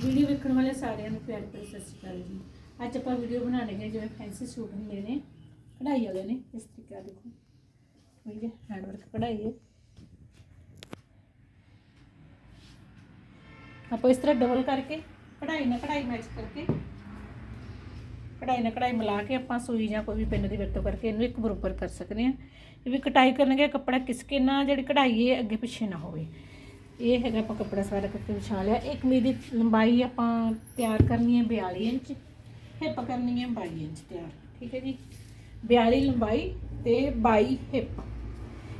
Video ਵੇਖਣ ਵਾਲੇ ਸਾਰਿਆਂ ਨੂੰ ਪਿਆਰ ਭਰੀ ਸਤਿ ਸ਼੍ਰੀ ਅਕਾਲ ਜੀ। ਅੱਜ ਆਪਾਂ ਵੀਡੀਓ ਬਣਾਉਣੇ ਹੈ, ਜਿਵੇਂ ਫੈਂਸੀ ਸੂਟ ਹੁੰਦੇ ਨੇ, ਕਢਾਈ ਵਾਲੇ ਨੇ, ਇਸ ਤਰੀਕੇ ਨਾਲ ਦੇਖੋ। ਠੀਕ ਹੈ ਹੈਂਡ ਵਰਕ ਕਢਾਈ ਹੈ। ਆਪਾਂ ਇਸ ਤਰ੍ਹਾਂ ਡਬਲ ਕਰਕੇ, ਕਢਾਈ ਨਾਲ ਕਢਾਈ ਮੈਚ ਕਰਕੇ, ਕਢਾਈ ਨਾਲ ਕਢਾਈ ਮਿਲਾ ਕੇ ਆਪਾਂ ਸੂਈ ਜਾਂ ਕੋਈ ਵੀ ਪਿੰਨ ਦੀ ਵਰਤੋਂ ਕਰਕੇ ਇਹਨੂੰ ਇੱਕ ਬਰੋਬਰ ਕਰ ਸਕਦੇ ਹਾਂ। ਇਹ ਵੀ ਕਟਾਈ ਕਰਨਗੇ, ਕੱਪੜਾ ਕਿਸਕੇ ਨਾ ਜਿਹੜੀ ਕਢਾਈ ਹੈ ਅੱਗੇ ਪਿੱਛੇ ਨਾ ਹੋਵੇ। ਇਹ ਹੈਗਾ ਆਪਾਂ ਕੱਪੜਾ ਸਾਰਾ ਕਰਕੇ ਵਿਛਾ ਲਿਆ। ਇੱਕ ਮੇਰੀ ਲੰਬਾਈ ਆਪਾਂ ਤਿਆਰ ਕਰਨੀ ਹੈ 42 ਇੰਚ। ਹਿੱਪ ਕਰਨੀ ਹੈ 22 ਇੰਚ ਤਿਆਰ। ਠੀਕ ਹੈ ਜੀ? 42 ਲੰਬਾਈ ਤੇ 22 ਹਿੱਪ।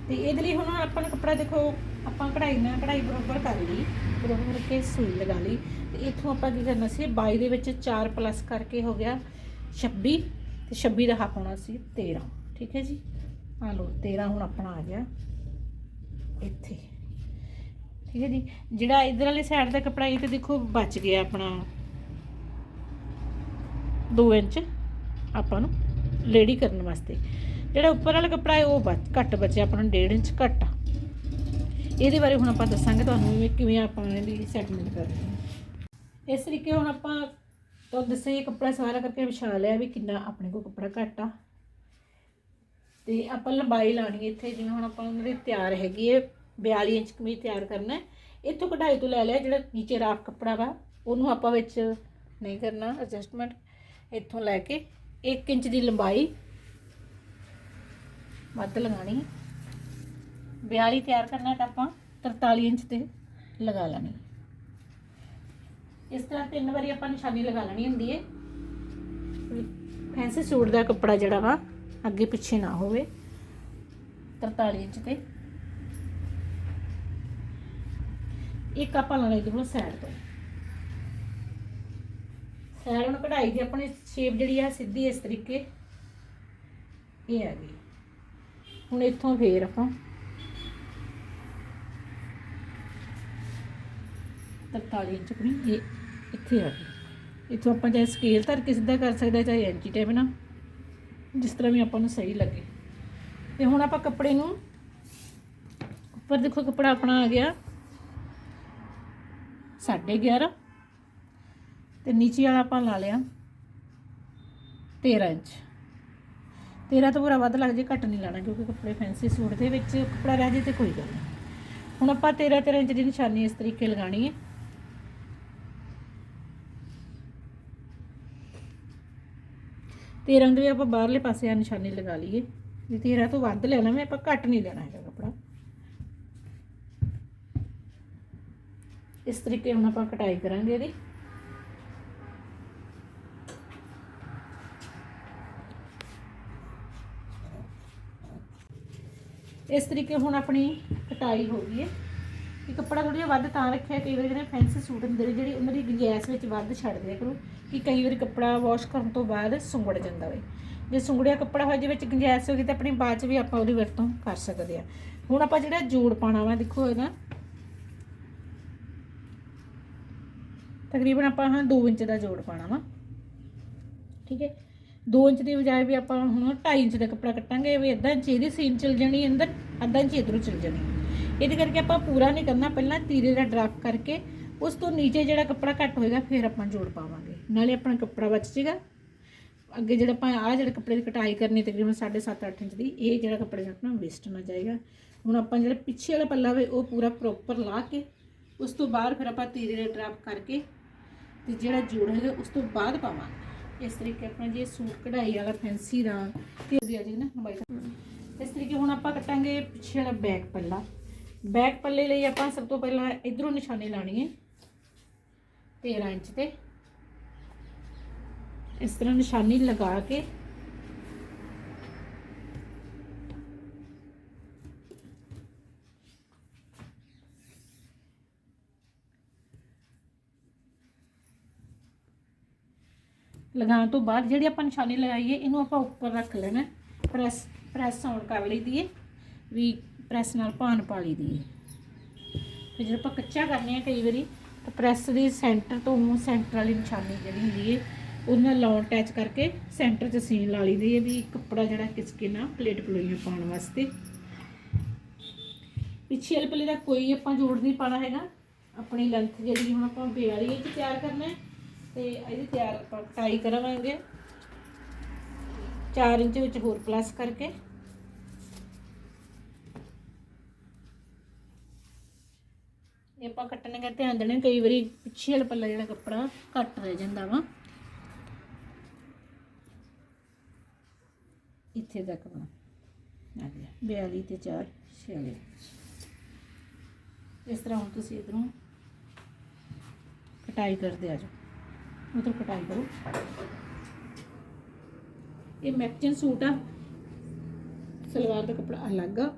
ਤੇ ਇਹਦੇ ਲਈ ਹੁਣ ਆਪਾਂ ਨੂੰ ਕੱਪੜਾ ਦੇਖੋ, ਆਪਾਂ ਕਢਾਈ ਨਾਲ ਕਢਾਈ ਬਰੋਬਰ ਕਰ ਲਈ, ਬਰੋਬਰ ਕਰਕੇ ਸੂਈ ਲਗਾ ਲਈ। ਤੇ ਇੱਥੋਂ ਆਪਾਂ ਕੀ ਕਰਨਾ ਸੀ 22 ਦੇ ਵਿੱਚ 4 ਪਲੱਸ ਕਰਕੇ ਹੋ ਗਿਆ 26 ਤੇ 26 ਦਾ ਹੱਥ ਹੋਣਾ ਸੀ 13 ਠੀਕ ਹੈ ਜੀ? ਆ ਲਓ 13 ਹੁਣ ਆਪਣਾ ਆ ਗਿਆ। ਇੱਥੇ। ਠੀਕ ਹੈ ਜੀ। ਜਿਹੜਾ ਇਧਰ ਵਾਲੀ ਸਾਈਡ ਦਾ ਕੱਪੜਾ, ਇਹ ਤੇ ਦੇਖੋ ਬਚ ਗਿਆ ਆਪਣਾ। 2 ਇੰਚ ਆਪਾਂ ਨੂੰ ਲੇਡੀ ਕਰਨ ਵਾਸਤੇ। ਜਿਹੜਾ ਉੱਪਰ ਵਾਲਾ ਕੱਪੜਾ ਹੈ, ਉਹ ਬਚ, ਘੱਟ ਬਚਿਆ, ਆਪਾਂ ਨੂੰ 1.5 ਇੰਚ ਘੱਟ ਆ। ਇਹਦੇ ਬਾਰੇ ਹੁਣ ਆਪਾਂ ਦੱਸਾਂਗੇ ਤੁਹਾਨੂੰ ਵੀ ਕਿਵੇਂ ਆਪਾਂ ਇਹਦੀ ਸੈਟਮੈਂਟ ਕਰਦੇ ਹੈ। ਇਸ ਤਰੀਕੇ ਹੁਣ ਆਪਾਂ ਤਾਂ ਦੱਸੇ ਕੱਪੜਾ ਸਾਰਾ ਕਰਕੇ ਵਿਛਾ ਲਿਆ ਵੀ ਕਿੰਨਾ ਆਪਣੇ ਕੋਲ ਕੱਪੜਾ ਘੱਟ ਆ। ਤੇ ਆਪਾਂ ਲੰਬਾਈ ਲਾਣੀ ਇੱਥੇ, ਜਿਵੇਂ ਹੁਣ ਆਪਾਂ ਉਹਨਾਂ ਦੀ ਤਿਆਰ ਹੈਗੀ ਹੈ। 42 ਇੰਚ ਕਮੀਜ਼ ਤਿਆਰ ਕਰਨਾ ਹੈ। ਇੱਥੋਂ ਕਢਾਈ ਤੋਂ ਲੈ ਲਿਆ, ਜਿਹੜਾ ਨੀਚੇ ਰਾਫ ਕੱਪੜਾ ਵਾ, ਉਹਨੂੰ ਆਪਾਂ ਵਿੱਚ ਨਹੀਂ ਕਰਨਾ ਐਡਜਸਟਮੈਂਟ ਇੱਥੋਂ ਲੈ ਕੇ 1 ਇੰਚ ਦੀ ਲੰਬਾਈ ਵੱਧ ਲਗਾਣੀ 42 ਤਿਆਰ ਕਰਨਾ ਤਾਂ ਆਪਾਂ 43 ਇੰਚ ਤੇ ਲਗਾ ਲੈਣੀ ਇਸ ਤਰ੍ਹਾਂ ਤਿੰਨ ਵਾਰੀ ਆਪਾਂ ਨਿਸ਼ਾਨੀ ਲਗਾ ਲੈਣੀ ਹੁੰਦੀ ਹੈ। ਫੈਂਸੀ ਸੂਟ ਦਾ ਕੱਪੜਾ ਜਿਹੜਾ ਵਾ, ਅੱਗੇ ਪਿੱਛੇ ਨਾ ਹੋਵੇ 43 ਇੰਚ ਤੇ ਇੱਕ ਆਪਾਂ ਲਾਣਾ ਇਹਦੇ ਕੋਲ ਸਾਈਡ ਤੋਂ। ਸਾਈਡ ਨੂੰ ਕਢਾਈ ਦੀ ਆਪਣੀ ਸ਼ੇਪ ਜਿਹੜੀ ਆ ਸਿੱਧੀ ਇਸ ਤਰੀਕੇ। ਇਹ ਆ ਗਈ। ਹੁਣ ਇੱਥੋਂ ਫੇਰ ਆਪਾਂ 43 ਇੰਚ ਆਪਣੀ ਇਹ ਇੱਥੇ ਆ ਗਈ। ਇੱਥੋਂ ਆਪਾਂ ਚਾਹੇ ਸਕੇਲ ਧਰ ਕੇ ਸਿੱਧਾ ਕਰ ਸਕਦੇ ਹਾਂ, ਚਾਹੇ ਐਂਚੀ ਟੇਪ ਨਾਲ ਜਿਸ ਤਰ੍ਹਾਂ ਵੀ ਆਪਾਂ ਨੂੰ ਸਹੀ ਲੱਗੇ। ਤੇ ਹੁਣ ਆਪਾਂ ਕੱਪੜੇ ਨੂੰ ਉੱਪਰ ਦੇਖੋ ਕੱਪੜਾ ਆਪਣਾ ਆ ਗਿਆ। 11.5 ਤੇ ਨੀਚੇ ਵਾਲਾ ਆਪਾਂ ਲਾ ਲਿਆ 13 ਇੰਚ। 13 ਤੋਂ ਪੂਰਾ ਵੱਧ ਲੱਗ ਜੇ, ਘੱਟ ਨਹੀਂ ਲਾਣਾ ਕਿਉਂਕਿ ਕੱਪੜੇ ਫੈਂਸੀ ਸੂਟ ਦੇ ਵਿੱਚ ਕੱਪੜਾ ਰਹਿ ਜੇ ਤੇ ਕੋਈ ਗੱਲ ਨਹੀਂ। ਹੁਣ ਆਪਾਂ 13 13 ਇੰਚ ਦੀ ਨਿਸ਼ਾਨੀ ਇਸ ਤਰੀਕੇ ਲਗਾਣੀ ਹੈ। ਤੇਰਾਂ ਦੇ ਵੀ ਆਪਾਂ ਬਾਹਰਲੇ ਪਾਸੇ ਆ ਨਿਸ਼ਾਨੀ ਲਗਾ ਲਈਏ। ਵੀ 13 ਤੋਂ ਵੱਧ ਲੈਣਾ ਮੈਂ ਆਪਾਂ ਘੱਟ ਨਹੀਂ ਲੈਣਾ ਹੈਗਾ ਕੱਪੜਾ ਇਸ ਤਰੀਕੇ ਹੁਣ ਆਪਾਂ ਕਟਾਈ ਕਰਾਂਗੇ ਇਹਦੀ। ਇਸ ਤਰੀਕੇ ਹੁਣ ਆਪਣੀ ਕਟਾਈ ਹੋ ਗਈ ਹੈ। ਇਹ ਕੱਪੜਾ ਥੋੜਾ ਜਿਹਾ ਵੱਧ ਤਾਂ ਰੱਖਿਆ, ਕਈ ਵਾਰੀ ਜਿਹੜੇ ਫੈਂਸੀ ਸੂਟ ਹੁੰਦੇ ਨੇ ਜਿਹੜੀ ਉਹਨਾਂ ਦੀ ਗੁੰਜਾਇਸ਼ ਵਿੱਚ ਵੱਧ ਛੱਡ ਦਿਆ ਕਰੋ, ਕਿ ਕਈ ਵਾਰੀ ਕੱਪੜਾ ਵਾਸ਼ ਕਰਨ ਤੋਂ ਬਾਅਦ ਸੁੰਗੜ ਜਾਂਦਾ ਹੋਵੇ ਜੇ ਸੁੰਗੜਿਆ ਕੱਪੜਾ ਹੋਏ ਜਿਹਦੇ ਵਿੱਚ ਗੰਗੈਸ ਹੋ ਗਈ ਤਾਂ ਆਪਣੀ ਬਾਅਦ ਚ ਵੀ ਆਪਾਂ ਉਹਦੀ ਵਰਤੋਂ ਕਰ ਸਕਦੇ ਆ। ਹੁਣ ਆਪਾਂ ਜਿਹੜਾ ਜੋੜ ਪਾਣਾ ਵਾ, ਦੇਖੋ ਇਹਦਾ। ਤਕਰੀਬਨ ਆਪਾਂ ਹਾਂ 2 ਇੰਚ ਦਾ ਜੋੜ ਪਾਣਾ ਵਾ। ਠੀਕ ਹੈ? 2 ਇੰਚ ਦੀ ਬਜਾਏ ਵੀ ਆਪਾਂ ਹੁਣ 2.5 ਇੰਚ ਦਾ ਕੱਪੜਾ ਕੱਟਾਂਗੇ, ਵੀ ਅੱਧਾ ਇੰਚ ਇਹਦੀ ਸੀਨ ਚਲ ਜਾਣੀ ਅੰਦਰ, ਅੱਧਾ ਇੰਚ ਇਧਰੋਂ ਚਲ ਜਾਣੀ। ਇਹਦੇ ਕਰਕੇ ਆਪਾਂ ਪੂਰਾ ਨਹੀਂ ਕਰਨਾ, ਪਹਿਲਾਂ ਤੀਰੇ ਦਾ ਡਰਾਫਟ ਕਰਕੇ ਉਸ ਤੋਂ ਨੀਚੇ ਜਿਹੜਾ ਕੱਪੜਾ ਘੱਟ ਹੋਏਗਾ, ਫਿਰ ਆਪਾਂ ਜੋੜ ਪਾਵਾਂਗੇ। ਨਾਲੇ ਆਪਣਾ ਕੱਪੜਾ ਬਚ ਜਾਏਗਾ ਅੱਗੇ ਜਿਹੜਾ ਆਪਾਂ ਆਹ ਜਿਹੜੇ ਕੱਪੜੇ ਦੀ ਕਟਾਈ ਕਰਨੀ ਤਕਰੀਬਨ 7.5 8 ਇੰਚ ਦੀ, ਇਹ ਜਿਹੜਾ ਕੱਪੜੇ ਜਿਹੜਾ ਆਪਣਾ ਵੇਸਟ ਨਾ ਜਾਏਗਾ। ਹੁਣ ਆਪਾਂ ਜਿਹੜਾ ਪਿੱਛੇ ਵਾਲਾ ਪੱਲਾ ਵੇ, ਉਹ ਪੂਰਾ ਪ੍ਰੋਪਰ ਲਾ ਕੇ, ਉਸ ਤੋਂ ਬਾਅਦ ਫਿਰ ਆਪਾਂ ਤੀਰੇ ਦਾ ਡਰਾਫਟ ਕਰਕੇ ਤੇ ਜਿਹੜਾ ਜੋੜ ਹੈਗਾ ਉਸ ਤੋਂ ਬਾਅਦ ਪਾਵਾਂਗੇ। ਇਸ ਤਰੀਕੇ ਆਪਣਾ ਜੇ ਸੂਟ ਕਢਾਈ ਵਾਲਾ ਫੈਂਸੀ ਦਾ, ਤੇ ਆ ਜੀ ਨਾ ਲੰਬਾਈ ਇਸ ਤਰੀਕੇ ਹੁਣ ਆਪਾਂ ਕੱਟਾਂਗੇ ਪਿੱਛੇ ਵਾਲਾ ਬੈਕ ਪੱਲਾ। ਬੈਕ ਪੱਲੇ ਲਈ ਆਪਾਂ ਸਭ ਤੋਂ ਪਹਿਲਾਂ ਇਧਰੋਂ ਨਿਸ਼ਾਨੀ ਲਾਣੀ ਹੈ 13 ਇੰਚ ਤੇ। ਇਸ ਤਰ੍ਹਾਂ ਨਿਸ਼ਾਨੀ ਲਗਾ ਕੇ ਲਗਾਉਣ ਤੋਂ ਬਾਅਦ ਜਿਹੜੀ ਆਪਾਂ ਨਿਸ਼ਾਨੀ ਲਗਾਈ ਹੈ ਇਹਨੂੰ ਆਪਾਂ ਉੱਪਰ ਰੱਖ ਲੈਣਾ। ਪ੍ਰੈਸ ਪ੍ਰੈਸ ਆਉਣ ਕਰ ਲਈਦੀ ਹੈ ਵੀ ਪ੍ਰੈਸ ਨਾਲ ਭਾਨ ਪਾ ਲਈਦੀ ਹੈ ਫਿਰ ਜਦੋਂ ਆਪਾਂ ਕੱਚਾ ਕਰਨੇ ਆ ਕਈ ਵਾਰੀ, ਤਾਂ ਪ੍ਰੈਸ ਦੀ ਸੈਂਟਰ ਤੋਂ ਸੈਂਟਰ ਵਾਲੀ ਨਿਸ਼ਾਨੀ ਜਿਹੜੀ ਹੁੰਦੀ ਹੈ ਉਹਦੇ ਨਾਲ ਲਾਉਣ ਅਟੈਚ ਕਰਕੇ ਸੈਂਟਰ 'ਚ ਸੀਨ ਲਾ ਲਈਦੀ ਹੈ ਵੀ ਕੱਪੜਾ ਜਿਹੜਾ ਕਿਸਕੇ ਨਾ ਪਲੇਟ ਪਲੋਈਆਂ ਪਾਉਣ ਵਾਸਤੇ। ਪਿੱਛੇ ਵਾਲੇ ਪੱਲੇ ਦਾ ਕੋਈ ਆਪਾਂ ਜੋੜ ਨਹੀਂ ਪਾਣਾ ਹੈਗਾ। ਆਪਣੀ ਲੈਂਥ ਜਿਹੜੀ ਹੁਣ ਆਪਾਂ 42 ਇੰਚ ਤਿਆਰ ਕਰਨਾ ਹੈ। ਤੇ ਇਹਦੀ ਤਿਆਰ ਆਪਾਂ ਕਟਾਈ ਕਰਾਂਗੇ 4 ਇੰਚ ਵਿੱਚ ਹੋਰ ਪਲੱਸ ਕਰਕੇ। ਇਹ ਆਪਾਂ ਕੱਟਣੇ ਦਾ ਧਿਆਨ ਦੇਣਾ, ਕਈ ਵਾਰੀ ਪਿੱਛੇ ਵਾਲਾ ਪੱਲਾ ਜਿਹੜਾ ਕੱਪੜਾ ਘੱਟ ਰਹਿ ਜਾਂਦਾ ਵਾ। ਇੱਥੇ ਤੱਕ ਬਣਾ ਆ ਗਿਆ 42 ਤੇ 4 46 ਇਸ ਤਰ੍ਹਾਂ ਹੁਣ ਤੁਸੀਂ ਇਧਰੋਂ ਕਟਾਈ ਕਰਦੇ ਆ ਜਾਓ। ਉਧਰ ਕਟਾਈ ਕਰੋ। ਇਹ ਮੈਕਚਨ ਸੂਟ ਆ। ਸਲਵਾਰ ਦਾ ਕੱਪੜਾ ਅਲੱਗ ਆ।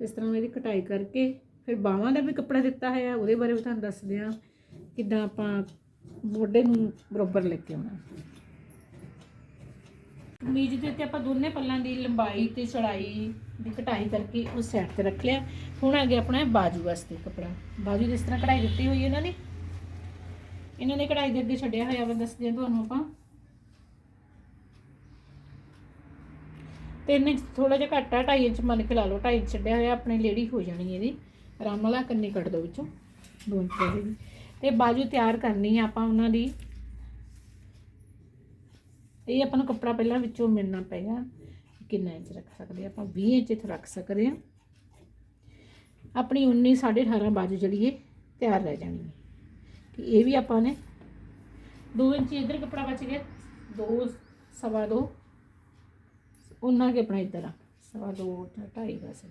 ਇਸ ਤਰ੍ਹਾਂ ਇਹਦੀ ਕਟਾਈ ਕਰਕੇ ਫਿਰ ਬਾਹਾਂ ਦਾ ਵੀ ਕੱਪੜਾ ਦਿੱਤਾ ਹੋਇਆ ਉਹਦੇ ਬਾਰੇ ਵੀ ਤੁਹਾਨੂੰ ਦੱਸਦੇ ਆ ਕਿੱਦਾਂ ਆਪਾਂ ਮੋਢੇ ਨੂੰ ਬਰੋਬਰ ਲੈ ਕੇ ਆਉਣਾ। ਕਮੀਜ਼ ਦੇ ਉੱਤੇ ਆਪਾਂ ਦੋਨੇ ਪੱਲਾਂ ਦੀ ਲੰਬਾਈ ਤੇ ਚੌੜਾਈ ਦੀ ਕਟਾਈ ਕਰਕੇ ਉਹ ਸਾਈਡ ਤੇ ਰੱਖ ਲਿਆ। ਹੁਣ ਆ ਗਿਆ ਆਪਣਾ ਬਾਜੂ ਵਾਸਤੇ ਕੱਪੜਾ। ਬਾਜੂ ਦੀ ਇਸ ਤਰ੍ਹਾਂ ਕਢਾਈ ਦਿੱਤੀ ਹੋਈ ਹੈ ਇਹਨਾਂ ਨੇ। ਇਹਨਾਂ ਨੇ ਕਢਾਈ ਦੇ ਅੱਗੇ ਛੱਡਿਆ ਹੋਇਆ ਵਾ ਦੱਸਦੇ ਆ ਤੁਹਾਨੂੰ ਆਪਾਂ। ਤਿੰਨ ਇੰਚ ਥੋੜਾ ਜਿਹਾ ਘੱਟ ਆ 2.5 ਇੰਚ ਮੰਨ ਕੇ ਲਾ ਲਓ 2.5 ਇੰਚ ਛੱਡਿਆ ਹੋਇਆ, ਆਪਣੀ ਲੇਡੀ ਹੋ ਜਾਣੀ ਇਹਦੀ। ਆਰਾਮ ਨਾਲ ਕੰਨੀ ਕੱਢ ਦੋ ਵਿੱਚੋਂ, ਦੋ ਇੰਚ ਦੀ ਤੇ ਬਾਜੂ ਤਿਆਰ ਕਰਨੀ ਆ ਆਪਾਂ ਉਹਨਾਂ ਦੀ। ਇਹ ਆਪਾਂ ਨੂੰ ਕੱਪੜਾ ਪਹਿਲਾਂ ਵਿੱਚੋਂ ਮਿਲਣਾ ਪਏਗਾ, ਕਿੰਨਾ ਇੰਚ ਰੱਖ ਸਕਦੇ ਆਪਾਂ 20 ਇੰਚ ਇੱਥੇ ਰੱਖ ਸਕਦੇ ਆ। ਆਪਣੀ 19 18.5 ਬਾਜੂ ਜਿਹੜੀ ਇਹ ਤਿਆਰ ਰਹਿ ਜਾਣੀ ਹੈ ਕਿ ਇਹ ਵੀ ਆਪਾਂ ਨੇ 2 ਇੰਚ ਇਧਰ ਕੱਪੜਾ ਬਚ ਗਿਆ 2 ਸਵਾ 2 ਉਹਨਾਂ ਕੇ ਆਪਣਾ ਇੱਧਰ ਆ, ਸਵਾ 2 ਢਾਈ ਬਸ।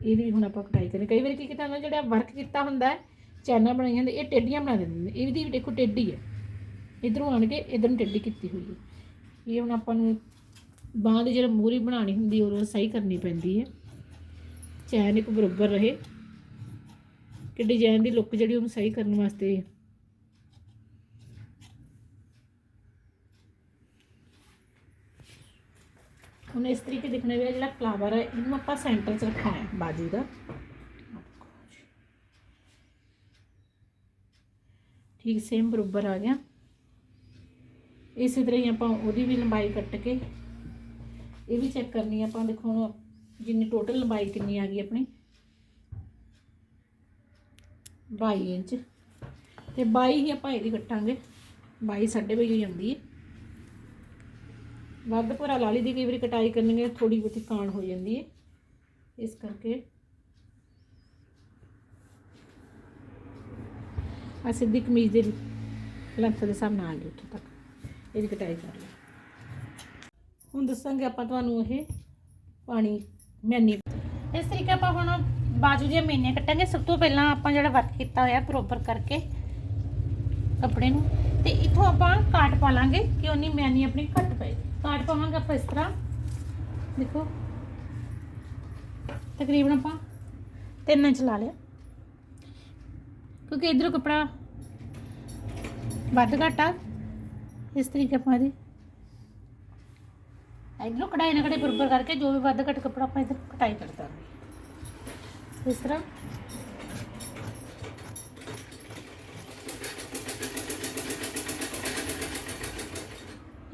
ਇਹਦੀ ਹੁਣ ਆਪਾਂ ਕਟਾਈ ਕਰਨੀ ਕਈ ਵਾਰੀ ਕੀ ਕੀਤਾ ਹੁੰਦਾ, ਜਿਹੜਾ ਵਰਕ ਕੀਤਾ ਹੁੰਦਾ ਹੈ, ਚੈਨਾ ਬਣਾਈਆਂ ਹੁੰਦੇ ਇਹ ਟੇਡੀਆਂ ਬਣਾ ਦਿੰਦੇ ਨੇ ਇਹਦੀ ਵੀ ਦੇਖੋ ਟੇਡੀ ਹੈ। ਇਧਰੋਂ ਆਣ ਕੇ ਇਧਰ ਨੂੰ ਟੇਡੀ ਕੀਤੀ ਹੋਈ ਹੈ। ਇਹ ਹੁਣ ਆਪਾਂ ਨੂੰ ਬਾਂਹ ਦੀ ਜਿਹੜਾ ਮੂਰੀ ਬਣਾਉਣੀ ਹੁੰਦੀ ਉਹ ਸਹੀ ਕਰਨੀ ਪੈਂਦੀ ਹੈ। ਚੈਨ ਇੱਕ ਬਰਾਬਰ ਰਹੇ। ਕਿ ਡਿਜ਼ਾਈਨ ਦੀ ਲੁੱਕ ਜਿਹੜੀ ਉਹਨੂੰ ਸਹੀ ਕਰਨ ਵਾਸਤੇ ਹੁਣ ਇਸ ਤਰੀਕੇ ਦਿਖਣਾ ਵੀ ਜਿਹੜਾ ਫਲਾਵਰ ਹੈ ਇਹਨੂੰ ਆਪਾਂ ਸੈਂਟਰ 'ਚ ਰੱਖਣਾ ਹੈ। ਬਾਜੂ ਦਾ। ਠੀਕ ਸੇਮ ਬਰੋਬਰ ਆ ਗਿਆ। ਇਸੇ ਤਰ੍ਹਾਂ ਹੀ ਆਪਾਂ ਉਹਦੀ ਵੀ ਲੰਬਾਈ ਕੱਟ ਕੇ ਇਹ ਵੀ ਚੈੱਕ ਕਰਨੀ ਆਪਾਂ। ਦੇਖੋ ਹੁਣ ਜਿੰਨੀ ਟੋਟਲ ਲੰਬਾਈ ਕਿੰਨੀ ਆ ਗਈ ਆਪਣੀ। 22 ਇੰਚ। ਤੇ 22 ਹੀ ਆਪਾਂ ਇਹਦੀ ਕੱਟਾਂਗੇ। 22 ਸਾਢੇ ਬਾਈ ਹੋ ਜਾਂਦੀ ਹੈ। ਵੱਧ ਭਰਾ ਲਾਲੀ ਦੀ ਕਈ ਵਾਰੀ ਕਟਾਈ ਕਰਨਗੇ ਥੋੜੀ ਬਹੁਤੀ ਕਾਣ ਹੋ ਜਾਂਦੀ ਹੈ। ਇਸ ਕਰਕੇ ਆ ਸਿੱਧੀ ਕਮੀਜ਼ ਦੇ ਲੈਂਥ ਦੇ ਹਿਸਾਬ ਨਾਲ ਆ ਗਈ ਉੱਥੋਂ ਤੱਕ। ਇਹਦੀ ਕਟਾਈ ਕਰ ਲਈ। ਹੁਣ ਦੱਸਾਂਗੇ ਆਪਾਂ ਤੁਹਾਨੂੰ ਇਹ ਪਾਣੀ ਮੈਨੀ ਇਸ ਤਰੀਕੇ ਆਪਾਂ ਹੁਣ ਬਾਜੂ ਦੀਆਂ ਮੇਨੀਆਂ ਕੱਟਾਂਗੇ, ਸਭ ਤੋਂ ਪਹਿਲਾਂ ਆਪਾਂ ਜਿਹੜਾ ਵਰਕ ਕੀਤਾ ਹੋਇਆ ਬਰੋਬਰ ਕਰਕੇ ਕੱਪੜੇ ਨੂੰ, ਤੇ ਇੱਥੋਂ ਆਪਾਂ ਕਾਟ ਪਾ ਲਾਂਗੇ ਕਿ ਉਨੀ ਮੈਨੀ ਆਪਣੀ ਘੱਟ ਪਏ। ਕਾਟ ਪਾਵਾਂਗੇ ਆਪਾਂ ਇਸ ਤਰ੍ਹਾਂ, ਦੇਖੋ। ਤਕਰੀਬਨ ਆਪਾਂ ਤਿੰਨ ਇੰਚ ਲਾ ਲਿਆ। ਕਿਉਂਕਿ ਇਧਰੋਂ ਕਪੜਾ ਵੱਧ ਘੱਟ ਆ, ਇਸ ਤਰੀਕੇ ਆਪਾਂ ਇਹਦੀ ਇਧਰੋਂ ਕਢਾਈ ਨਾ ਕਢਾਈ ਬਰਾਬਰ ਕਰਕੇ ਜੋ ਵੀ ਵੱਧ ਘੱਟ ਕਪੜਾ ਆਪਾਂ ਇਧਰ ਕਟਾਈ ਕਰ ਦਾਂਗੇ। ਇਸ ਤਰ੍ਹਾਂ।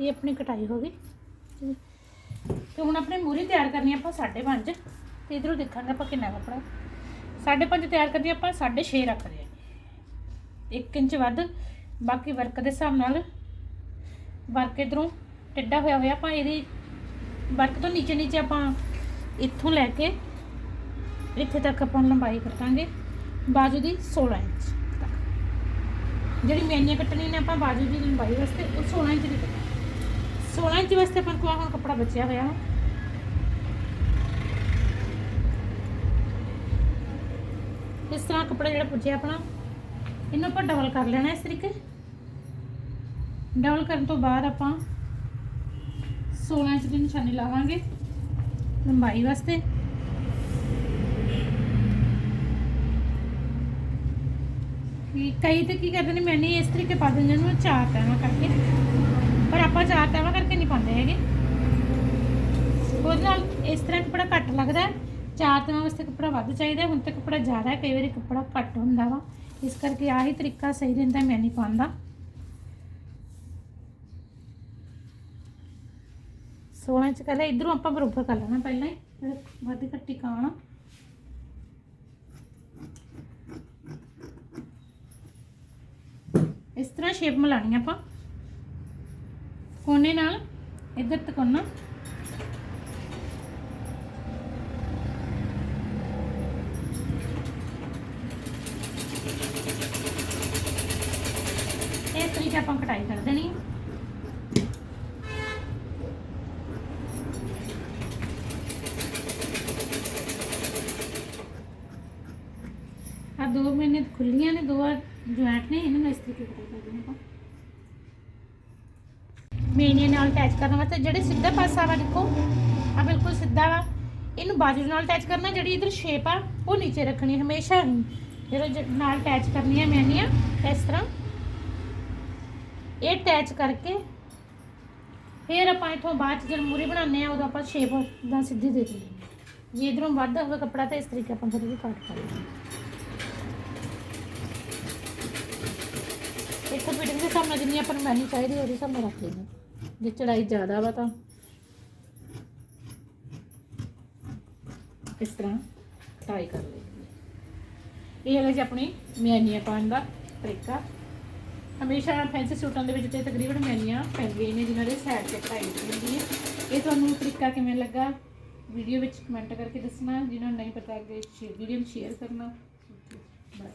ਇਹ ਆਪਣੀ ਕਟਾਈ ਹੋ ਗਈ। ਤੇ ਹੁਣ ਆਪਣੀ ਮੂਰੀ ਤਿਆਰ ਕਰਨੀ ਆਪਾਂ 5.5 ਤੇ ਇਧਰੋਂ ਦੇਖਾਂਗੇ ਆਪਾਂ ਕਿੰਨਾ ਕਪੜਾ 5.5 ਤਿਆਰ ਕਰਨੀ ਆਪਾਂ 6.5 ਰੱਖਦੇ ਆ 1 ਇੰਚ ਵੱਧ। ਬਾਕੀ ਵਰਕ ਦੇ ਹਿਸਾਬ ਨਾਲ ਵਰਕ ਇਧਰੋਂ ਟਿੱਡਾ ਹੋਇਆ ਹੋਇਆ ਆਪਾਂ ਇਹਦੀ ਵਰਕ ਤੋਂ ਨੀਚੇ ਨੀਚੇ ਆਪਾਂ ਇੱਥੋਂ ਲੈ ਕੇ ਇੱਥੇ ਤੱਕ ਆਪਾਂ ਲੰਬਾਈ ਕੱਟਾਂਗੇ ਬਾਜੂ ਦੀ 16 ਇੰਚ ਤੱਕ। ਜਿਹੜੀ ਮੈਨੀਆਂ ਕੱਟਣੀ ਨੇ ਆਪਾਂ ਬਾਜੂ ਦੀ ਲੰਬਾਈ ਵਾਸਤੇ, ਉਹ 16 ਇੰਚ ਦੀ ਕੱਟਾਂਗੇ। 16 ਇੰਚ ਵਾਸਤੇ ਆਪਾਂ ਕੋਲ ਹੁਣ ਕੱਪੜਾ ਬਚਿਆ ਹੋਇਆ ਵਾ? ਇਸ ਤਰ੍ਹਾਂ ਕੱਪੜਾ ਜਿਹੜਾ ਪੁੱਜਿਆ ਆਪਣਾ, ਇਹਨੂੰ ਆਪਾਂ ਡਬਲ ਕਰ ਲੈਣਾ ਇਸ ਤਰੀਕੇ। ਡਬਲ ਕਰਨ ਤੋਂ ਬਾਅਦ ਆਪਾਂ 16 ਇੰਚ ਦੀ ਨਿਸ਼ਾਨੀ ਲਾਵਾਂਗੇ ਲੰਬਾਈ ਵਾਸਤੇ। ਕਿ ਕਈ ਤੇ ਕੀ ਕਰਦੇ ਨੇ ਮੈਨੇ ਇਸ ਤਰੀਕੇ ਪਾ ਦਿੰਦੇ ਨੇ ਚਾਰ ਤੈਵਾਂ ਕਰਕੇ। ਪਰ ਆਪਾਂ ਚਾਰ ਤੈਵਾਂ ਕਰਕੇ ਨਹੀਂ ਪਾਉਂਦੇ ਹੈਗੇ। ਉਹਦੇ ਨਾਲ ਇਸ ਤਰ੍ਹਾਂ ਕੱਪੜਾ ਘੱਟ ਲੱਗਦਾ ਚਾਰ ਤੈਵਾਂ ਵਾਸਤੇ ਕੱਪੜਾ ਵੱਧ ਚਾਹੀਦਾ ਹੁਣ ਤੇ ਕੱਪੜਾ ਜ਼ਿਆਦਾ ਹੈ, ਕਈ ਵਾਰੀ ਕੱਪੜਾ ਘੱਟ ਹੁੰਦਾ ਵਾ। ਇਸ ਕਰਕੇ ਆਹੀ ਤਰੀਕਾ ਸਹੀ ਰਹਿੰਦਾ, ਮੈਂ ਨਹੀਂ ਪਾਉਂਦਾ। ਸੋਲਾਂ ਚ ਕਹਿੰਦਾ ਇਧਰੋਂ ਆਪਾਂ ਬਰੋਬਰ ਕਰ ਲੈਣਾ ਪਹਿਲਾਂ ਹੀ। ਵੱਧ ਘੱਟੀ ਕਾਣਾ ਇਸ ਤਰ੍ਹਾਂ ਸ਼ੇਪ ਮਿਲਾਣੀ ਆਪਾਂ। ਕੋਨੇ ਨਾਲ ਇੱਧਰ ਤਕੋਨਾ ਇਸ ਤਰੀਕੇ ਆਪਾਂ ਕਟਾਈ ਕਰ ਦੇਣੀ ਹੈ ਆ ਦੋ ਮੈਨੇ ਖੁੱਲੀਆਂ ਨੇ, ਦੋ ਜੁਆਇੰਟ ਨੇ, ਇਹਨਾਂ ਨੂੰ ਇਸ ਤਰੀਕੇ ਕਟਾਈ ਕਰ ਦੇਣੀ ਆਪਾਂ। ਮੇਨੇ ਨਾਲ ਅਟੈਚ ਕਰਨ ਵਾਸਤੇ ਜਿਹੜੇ ਸਿੱਧਾ ਪਾਸਾ ਵਾ ਦੇਖੋ ਆ ਬਿਲਕੁਲ ਸਿੱਧਾ ਵਾ। ਇਹਨੂੰ ਬਾਜੂ ਨਾਲ ਅਟੈਚ ਕਰਨਾ, ਜਿਹੜੀ ਇਧਰ ਸ਼ੇਪ ਆ, ਉਹ ਨੀਚੇ ਰੱਖਣੀ ਹਮੇਸ਼ਾ ਹੀ। ਜਦੋਂ ਨਾਲ ਅਟੈਚ ਕਰਨੀ ਹੈ ਮੈਨੀਆਂ ਇਸ ਤਰ੍ਹਾਂ। ਇਹ ਅਟੈਚ ਕਰਕੇ ਫਿਰ ਆਪਾਂ ਇਥੋਂ ਬਾਅਦ ਚ ਜਦ ਮੂਰੀ ਬਣਾਉਂਦੇ ਆ ਉਦੋਂ ਆਪਾਂ ਸ਼ੇਪ ਦਾ ਸਿੱਧੀ ਦੇ ਦਿੰਦੇ ਜੇ ਇਧਰੋਂ ਵੱਧ ਹੋਵੇ ਕੱਪੜਾ ਤਾਂ ਇਸ ਤਰੀਕੇ ਆਪਾਂ ਫਿਰ ਵੀ ਕੱਟ ਕਰ ਲੈਂਦੇ ਇੱਥੇ ਫਿਟਿੰਗ ਦੇ ਹਿਸਾਬ ਨਾਲ ਜਿੰਨੀ ਆਪਾਂ ਨੂੰ ਮੈਨੀ ਚਾਹੀਦੀ ਉਹਦੇ ਹਿਸਾਬ ਨਾਲ ਰੱਖ ਲੈਂਦੇ ਹਾਂ। ਜੇ ਚੜਾਈ ਜ਼ਿਆਦਾ ਵਾ ਤਾਂ। ਇਸ ਤਰ੍ਹਾਂ ਟਾਈ ਕਰ ਲਈਦੀ ਇਹ ਹੈਗਾ ਜੀ ਆਪਣੀ ਮੈਨੀਆਂ ਪਾਉਣ ਦਾ ਤਰੀਕਾ। ਹਮੇਸ਼ਾ ਫੈਂਸੀ ਸੂਟਾਂ ਦੇ ਵਿੱਚ ਤੇ ਤਕਰੀਬਨ ਮੈਨੀਆਂ ਪੈਂਦੀਆਂ ਹੀ ਨੇ, ਜਿਨ੍ਹਾਂ ਦੇ ਸਾਈਡ ਤੇ ਕਢਾਈ ਹੁੰਦੀ ਹੈ। ਇਹ ਤੁਹਾਨੂੰ ਤਰੀਕਾ ਕਿਵੇਂ ਲੱਗਾ? ਵੀਡੀਓ ਵਿੱਚ ਕਮੈਂਟ ਕਰਕੇ ਦੱਸਣਾ। ਜਿਨ੍ਹਾਂ ਨੂੰ ਨਹੀਂ ਪਤਾ ਅੱਗੇ ਵੀਡੀਓ ਨੂੰ ਸ਼ੇਅਰ ਕਰਨਾ। ਬਾਏ